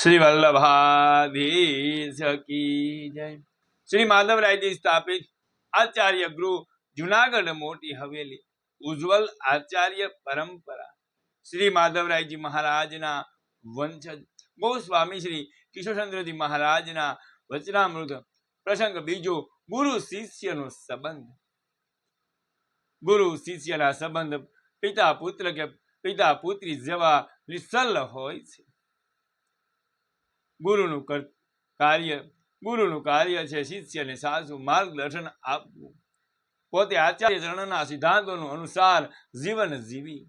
શ્રી વલ્લભાધીશ કી જય. શ્રી માધવરાયજી સ્થાપિત આચાર્ય ગૃહ જુનાગઢ મોટી હવેલી, ઉજ્જવલ આચાર્ય પરંપરા. શ્રી માધવરાયજી મહારાજના વંશજ. ગોસ્વામી શ્રી કિશોરચંદ્રજી મહારાજના વચનામૃત. પ્રસંગ બીજો, ગુરુ શિષ્યનો સંબંધ. ગુરુ શિષ્યના સંબંધ પિતા પુત્ર કે પિતા પુત્રી જેવા નિસલ હોય છે. ગુરુનું કાર્ય ગુરુનું કાર્ય છે, શિષ્યને સાચું માર્ગદર્શન આપવું. પોતે આચાર્ય ચરણના સિદ્ધાંતોનું અનુસાર જીવન જીવી.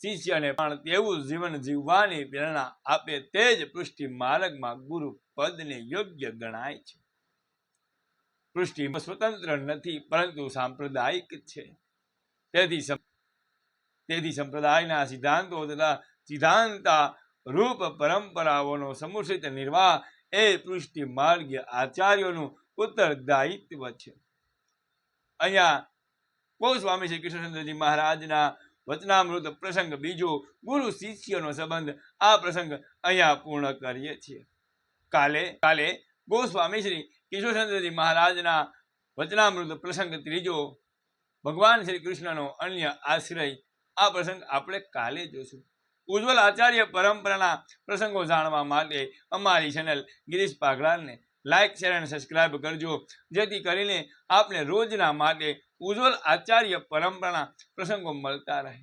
શિષ્યને પણ તેવું જીવન જીવવાની પ્રેરણા આપે તે જ પૃષ્ટિ માર્ગમાં ગુરુ પદને યોગ્ય ગણાય છે. પૃષ્ટિ સ્વતંત્ર નથી, પરંતુ સાંપ્રદાયિક છે. તેથી તેથી સંપ્રદાયના સિદ્ધાંતો તથા સિદ્ધાંતા રૂપ પરંપરાઓનો સમુચિત નિર્વાહ. એ પૃષ્ટિ માર્ગ આચાર્યોનું ઉત્તરદાયિત્વ છે. અહીંયા બહુ સ્વામી શ્રી કૃષ્ણચંદ્રજી મહારાજના વચનામૃત પ્રસંગ, બીજો ગુરુ શિષ્યનો સંબંધ, આ પ્રસંગ અહીંયા પૂર્ણ કરીએ છીએ. કાલે કાલે ગોસ્વામી શ્રી કિશોરચંદ્રજી મહારાજના વચનામૃત પ્રસંગ, ત્રીજો ભગવાન શ્રી કૃષ્ણનો અન્ય આશ્રય. આ પ્રસંગ આપણે કાલે જોશું. ઉજ્જવલ આચાર્ય પરંપરાના પ્રસંગો જાણવા માટે અમારી ચેનલ ગિરીશ પાગડાલને લાઇક શેર અને સબસ્ક્રાઇબ કરજો. જેથી કરીને આપને રોજના માટે ઉજ્જવલ આચાર્ય પરંપરાના પ્રસંગો મળતા રહે.